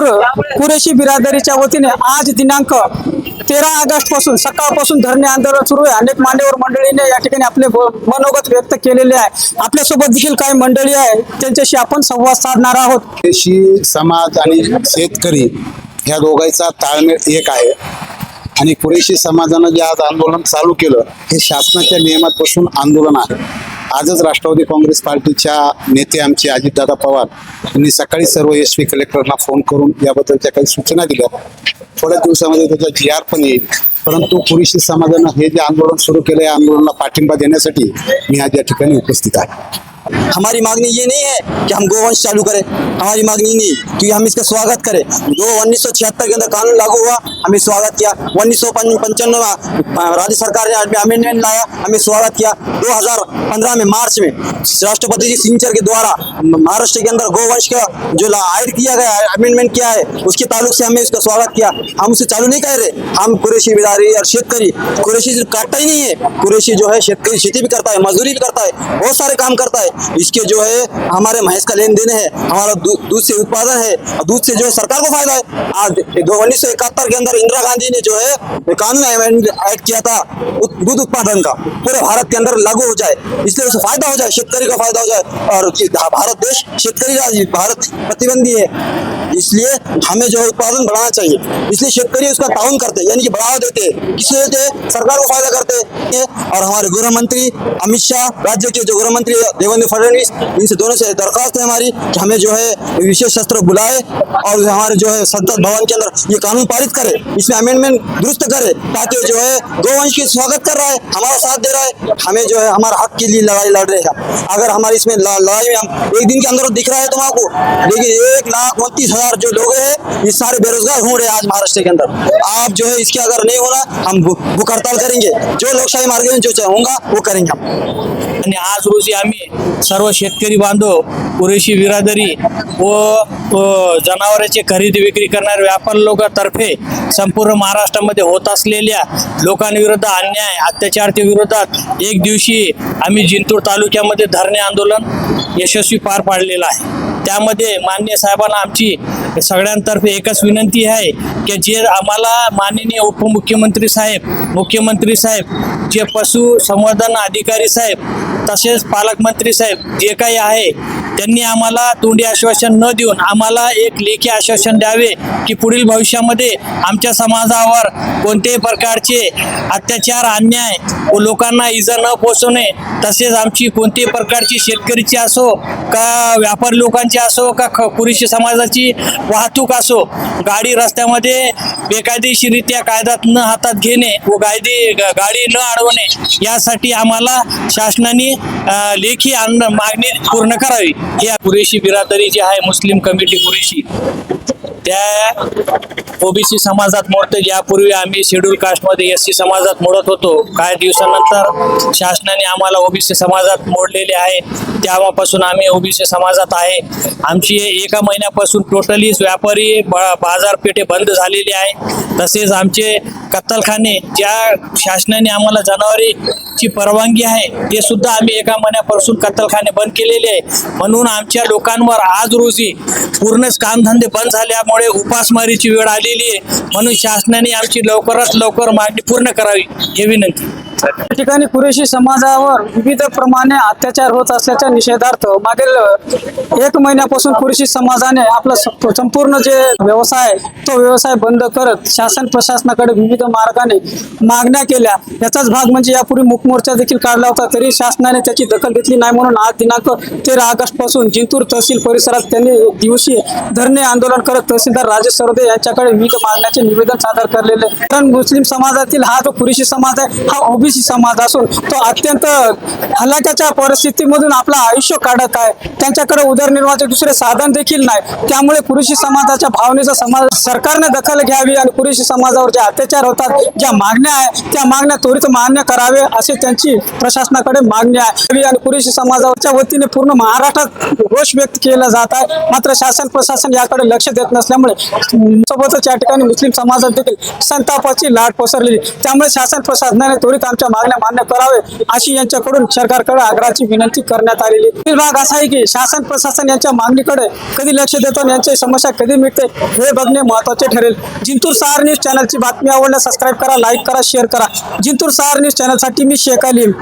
कुरेशी बिरादरीच्या वतीने आज दिनांक तेरा ऑगस्टपासून सकाळपासून धरणे आंदोलन सुरू आहे. अनेक मान्यवर मंडळीने या ठिकाणी आपले मनोगत व्यक्त केलेले आहे. आपल्यासोबत देखील काही मंडळी आहे. त्यांच्याशी आपण संवाद साधणार आहोत. कृषी समाज आणि शेतकरी ह्या दोघांचा ताळमेळ एक आहे. आणि कुरेशी समाजानं जे आज आंदोलन चालू केलं हे शासनाच्या नियमात बसून आंदोलन आहे. आजच राष्ट्रवादी काँग्रेस पार्टीच्या नेते आमचे अजितदादा पवार यांनी सकाळी सर्व एस पी कलेक्टरना फोन करून याबद्दलच्या काही सूचना दिल्या. थोड्याच दिवसामध्ये त्याचा जी आर पण येईल. परंतु पुरुषी समाजानं हे जे आंदोलन सुरू केलं या आंदोलनाला पाठिंबा देण्यासाठी मी आज या ठिकाणी उपस्थित आहे. हमारी मांगनी ये नहीं है कि हम गोवंश चालू करें। हमारी मांगनी नहीं, कि हम इसका स्वागत करें। जो उन्नीस सौ छिहत्तर के अंदर कानून लागू हुआ, हमें स्वागत किया। उन्नीस सौ पंचानवे राज्य सरकार ने अमेंडमेंट लाया, हमें स्वागत किया। 2015 में, मार्च में, राष्ट्रपति जी सिंचर के द्वारा महाराष्ट्र के अंदर गोवंश का जो ऐड किया गया अमेंडमेंट किया है, उसके ताल्लुक से हमने इसका स्वागत किया। हम उसे चालू नहीं कर रहे। हम कुरेशी बिदारी और शेतकरी, कुरेशी काटता ही नहीं है। कुरेशी जो है शेतकरी खेती भी करता है, मजदूरी भी करता है, बहुत सारे काम करता है। इसके जो है, हमारे महेश का लेन देन है, हमारा दूध से उत्पादन है, और दूध से जो है सरकार को फ़ायदा है। आज उन्नीस सौ इकहत्तर के अंदर इंदिरा गांधी ने जो है, कानून एक्ट किया था दूध उत्पादन का, पूरे भारत के अंदर लागू हो जाए, इसलिए उसे फ़ायदा हो जाए, शेतकारी का फ़ायदा हो जाए, और भारत देश, शेतकारी भारत प्रतिबंधी है। इसलिए हमें जो उत्पादन बढ़ाना चाहिए। इसलिए शेतकरी उसका ताउन करते यानी कि बढ़ावा देते किस देते सरकार को फ़ायदा करते और हमारे गृह मंत्री अमित शाह, राज्य के जो गृह मंत्री देवेंद्र फडणवीस, इनसे दोनों से दरखास्त है हमारी कि हमें जो है विशेष शस्त्र बुलाए और हमारे जो है संसद भवन के अंदर ये कानून पारित करे। इसमें अमेंडमेंट दुरुस्त करे ताकि जो है गोवंश की स्वागत कर रहा है, हमारा साथ दे रहा है, हमें जो है हमारा हक के लिए लड़ाई लड़ रहे हैं। अगर हमारे इसमें लड़ाई में हम एक दिन के अंदर दिख रहा है तुमको लेकिन एक लाख उनतीस हज़ार बेरोजगार जो लोग हैं ये सारे बेरोजगार हो रहे हैं आज महाराष्ट्र के अंदर। आप जो है इसके अगर नहीं होना हम भूख हड़ताल करेंगे। जो लोकशाही मार्ग में जो होगा वो करेंगे हम। आणि आज रोजी आम्ही सर्व शेतकरी बांधव पुरेशी बिरादरी व जनावरांची खरेदी विक्री करणाऱ्या व्यापार लोकांतर्फे संपूर्ण महाराष्ट्रामध्ये होत असलेल्या लोकांविरुद्ध अन्याय अत्याचारच्या विरोधात एक दिवशी आम्ही जिंतूर तालुक्यामध्ये धरणे आंदोलन यशस्वी पार पाडलेलं आहे. त्यामध्ये मान्य साहेबांना आमची सगळ्यांतर्फे एकच विनंती आहे की जे आम्हाला माननीय उपमुख्यमंत्री साहेब मुख्यमंत्री साहेब जे पशु संवर्धन अधिकारी साहेब तसेच पालकमंत्री साहेब जे काही आहे त्यांनी आम्हाला तोंडी आश्वासन न देऊन आम्हाला एक लेखी आश्वासन द्यावे की पुढील भविष्यामध्ये आमच्या समाजावर कोणत्याही प्रकारचे अत्याचार अन्याय व लोकांना इजा न पोचवणे तसेच आमची कोणत्याही प्रकारची शेतकरीची असो का व्यापारी लोकांची असो का ख पुरुष समाजाची वाहतूक असो गाडी रस्त्यामध्ये बेकायदेशीरित्या कायद्यात न हातात घेणे व कायदे ग- गाडी न अडवणे यासाठी आम्हाला शासनाने लेखी अन्न मागणी पूर्ण करावी. ही पुरेशी बिरादरी जी आहे मुस्लिम कमिटी पुरेशी त्या ओबीसी समाजात मोडतं. यापूर्वी आम्ही शेड्यूल कास्टमध्ये एस सी समाजात मोडत होतो. काही दिवसानंतर शासनाने आम्हाला ओबीसी समाजात मोडलेले आहे. तेव्हापासून आम्ही ओबीसी समाजात आहे. आमची एका महिन्यापासून टोटली व्यापारी बाजारपेठे बंद झालेली आहे. तसेच आमचे कत्तलखाने ज्या शासनाने आम्हाला जनावरीची परवानगी आहे ते सुद्धा आम्ही एका महिन्यापासून कत्तलखाने बंद केलेले आहे. म्हणून आमच्या लोकांवर आज रोजी पूर्णच कामधंदे बंद झाल्यामुळे उपासमारीची वेळ आलेली आहे. म्हणून शासनाने आमची लवकरात लवकर मागणी पूर्ण करावी हे विनंती. या ठिकाणी कुरेशी समाजावर विविध प्रमाणे अत्याचार होत असल्याच्या निषेधार्थ मागील एक महिन्यापासून कुरेशी समाजाने आपला संपूर्ण जे व्यवसाय तो व्यवसाय बंद करत शासन प्रशासनाकडे विविध मार्गाने मागण्या केल्या. याचाच भाग म्हणजे यापूर्वी मुकमोर्चा देखील काढला होता तरी शासनाने त्याची दखल घेतली नाही म्हणून आज दिनांक तेरा ऑगस्टपासून जिंतूर तहसील परिसरात त्यांनी दिवशी धरणे आंदोलन करत तहसीलदार राजेश सरदे यांच्याकडे विविध मागण्याचे निवेदन सादर करलेले. कारण मुस्लिम समाजातील हा जो कुरेशी समाज आहे हा ओबी ओबीसी समाज असून तो अत्यंत हलाक्याच्या परिस्थितीमधून आपलं आयुष्य काढत आहे. त्यांच्याकडे उदरनिर्वाहाचे दुसरे साधन देखील नाही. त्यामुळे पुरुषी समाजाच्या भावनेचा समाज सरकारने दखल घ्यावी आणि पुरुषी समाजावर जे अत्याचार होतात ज्या मागण्या आहे त्या मागण्या त्वरित मान्य करावे असे त्यांची प्रशासनाकडे मागणी आहे. आणि पुरुषी समाजाच्या वतीने पूर्ण महाराष्ट्रात रोष व्यक्त केला जात आहे. मात्र शासन प्रशासन याकडे लक्ष देत नसल्यामुळे सोबतच या ठिकाणी मुस्लिम समाजात देखील संतापाची लाट पसरलेली. त्यामुळे शासन प्रशासनाने त्वरित आमच्या मागण्या मान्य करावे अशी यांच्याकडून सरकारकडे आग्रहाची विनंती करण्यात आलेली. पुढील भाग असा आहे की शासन प्रशासन यांच्या मागणीकडे कधी लक्ष देतो यांची समस्या कधी मिळते हे बघणे महत्त्वाचे ठरेल. जिंतूर सहार न्यूज चॅनलची बातमी आवडल्यास सबस्क्राईब करा लाईक करा शेअर करा. जिंतूर सहार न्यूज चॅनलसाठी मी शेख अलीम